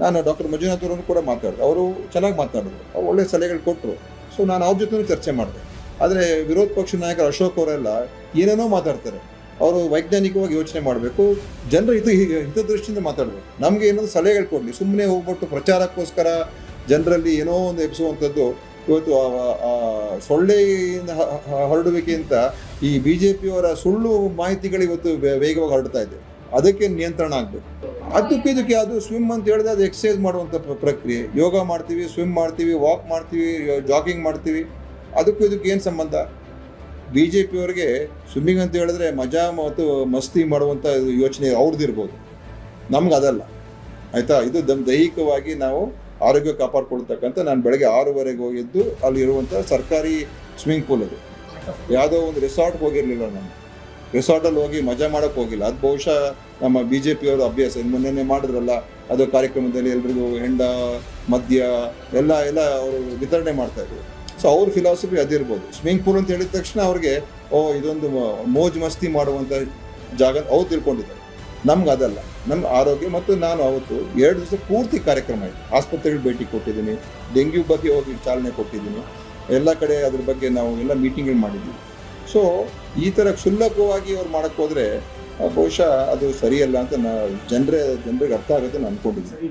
ನಾನು ಡಾಕ್ಟರ್ ಮಂಜುನಾಥ್ ಅವರನ್ನು ಕೂಡ ಮಾತಾಡಿದೆ. ಅವರು ಚೆನ್ನಾಗಿ ಮಾತಾಡಿದ್ರು. ಅವ್ರು ಒಳ್ಳೆ ಸಲಹೆಗಳು ಕೊಟ್ಟರು ಸೊ ನಾನು ಅವ್ರ ಜೊತೆ ಚರ್ಚೆ ಮಾಡಿದೆ. ಆದರೆ ವಿರೋಧ ಪಕ್ಷ ನಾಯಕರು ಅಶೋಕ್ ಅವರೆಲ್ಲ ಏನೇನೋ ಮಾತಾಡ್ತಾರೆ. ಅವರು ವೈಜ್ಞಾನಿಕವಾಗಿ ಯೋಚನೆ ಮಾಡಬೇಕು. ಜನರ ಹಿತ ಹಿತದೃಷ್ಟಿಯಿಂದ ಮಾತಾಡಬೇಕು. ನಮಗೆ ಏನೋ ಸಲಹೆಗಳು ಕೊಡಲಿ. ಸುಮ್ಮನೆ ಹೋಗ್ಬಿಟ್ಟು ಪ್ರಚಾರಕ್ಕೋಸ್ಕರ ಜನರಲ್ಲಿ ಏನೋ ಒಂದು ಎಬ್ಬಿಸುವಂಥದ್ದು ಇವತ್ತು ಸೊಳ್ಳೆಯಿಂದ ಹರಡುವಿಕೆ ಹ- ಹರಡುವಿಕೆಯಿಂದ ಈ ಬಿ ಜೆ ಪಿಯವರ ಸುಳ್ಳು ಮಾಹಿತಿಗಳು ಇವತ್ತು ವೇಗವಾಗಿ ಹರಡ್ತಾ ಇದೆ. ಅದಕ್ಕೆ ನಿಯಂತ್ರಣ ಆಗಬೇಕು. ಅದಕ್ಕೆ ಇದಕ್ಕೆ ಅದು ಸ್ವಿಮ್ ಅಂತ ಹೇಳಿದ್ರೆ ಅದು ಎಕ್ಸಸೈಸ್ ಮಾಡುವಂಥ ಪ್ರ- ಪ್ರಕ್ರಿಯೆ. ಯೋಗ ಮಾಡ್ತೀವಿ ಸ್ವಿಮ್ ಮಾಡ್ತೀವಿ ವಾಕ್ ಮಾಡ್ತೀವಿ ಜಾಗಿಂಗ್ ಮಾಡ್ತೀವಿ. ಅದಕ್ಕೂ ಇದಕ್ಕೆ ಏನು ಸಂಬಂಧ? ಬಿ ಜೆ ಪಿಯವ್ರಿಗೆ ಸ್ವಿಮ್ಮಿಂಗ್ ಅಂತ ಹೇಳಿದ್ರೆ ಮಜಾ ಮತ್ತು ಮಸ್ತಿ ಮಾಡುವಂಥ ಯೋಚನೆ ಅವ್ರದ್ದಿರ್ಬೋದು ನಮ್ಗೆ ಅದಲ್ಲ. ಆಯಿತಾ? ಇದು ದಮ್, ದೈಹಿಕವಾಗಿ ನಾವು ಆರೋಗ್ಯ ಕಾಪಾಡ್ಕೊಳ್ತಕ್ಕಂಥ ನಾನು ಬೆಳಗ್ಗೆ ಆರೂವರೆಗೆ ಹೋಗಿದ್ದು ಅಲ್ಲಿರುವಂಥ ಸರ್ಕಾರಿ ಸ್ವಿಮ್ಮಿಂಗ್ ಪೂಲ್ ಅದು. ಯಾವುದೋ ಒಂದು ರೆಸಾರ್ಟ್ಗೆ ಹೋಗಿರಲಿಲ್ಲ ನಾನು. ರೆಸಾರ್ಟಲ್ಲಿ ಹೋಗಿ ಮಜಾ ಮಾಡೋಕ್ಕೆ ಹೋಗಿಲ್ಲ. ಅದು ಬಹುಶಃ ನಮ್ಮ ಬಿ ಜೆ ಪಿಯವರು ಅಭ್ಯಾಸ ಮೊನ್ನೆ ಮಾಡಿದ್ರಲ್ಲ, ಅದು ಕಾರ್ಯಕ್ರಮದಲ್ಲಿ ಎಲ್ರಿಗೂ ಹೆಂಡ, ಮದ್ಯ, ಎಲ್ಲ ಎಲ್ಲ ಅವರು ವಿತರಣೆ ಮಾಡ್ತಾ ಇದ್ರು. ಸೊ ಅವ್ರ ಫಿಲಾಸಫಿ ಅದಿರ್ಬೋದು ಸ್ವಿಮ್ಮಿಂಗ್ ಪೂಲ್ ಅಂತ ಹೇಳಿದ ತಕ್ಷಣ ಅವ್ರಿಗೆ, ಓ, ಇದೊಂದು ಮೋಜ್ ಮಸ್ತಿ ಮಾಡುವಂಥ ಜಾಗ ಅವ್ರು ತಿಳ್ಕೊಂಡಿದ್ದಾರೆ. ನಮ್ಗೆ ಅದಲ್ಲ. ನಮ್ಮ ಆರೋಗ್ಯ ಮತ್ತು ನಾನು ಅವತ್ತು ಎರಡು ದಿವಸ ಪೂರ್ತಿ ಕಾರ್ಯಕ್ರಮ ಆಯಿತು ಆಸ್ಪತ್ರೆಗಳು ಭೇಟಿ ಕೊಟ್ಟಿದ್ದೀನಿ. ಡೆಂಗ್ಯೂ ಬಗ್ಗೆ ಹೋಗಿ ಚಾಲನೆ ಕೊಟ್ಟಿದ್ದೀನಿ. ಎಲ್ಲ ಕಡೆ ಅದ್ರ ಬಗ್ಗೆ ನಾವು ಎಲ್ಲ ಮೀಟಿಂಗ್ಗಳು ಮಾಡಿದ್ದೀವಿ ಸೊ ಈ ಥರ ಕ್ಷುಲ್ಲಕವಾಗಿ ಅವ್ರು ಮಾಡಕ್ಕೆ ಹೋದರೆ, ಬಹುಶಃ ಅದು ಸರಿಯಲ್ಲ ಅಂತ ನಾ ಜನರೇ ಜನರಿಗೆ ಅರ್ಥ ಆಗುತ್ತೆ ನಾನು ಅನ್ಕೊಂಡಿದ್ದೀನಿ.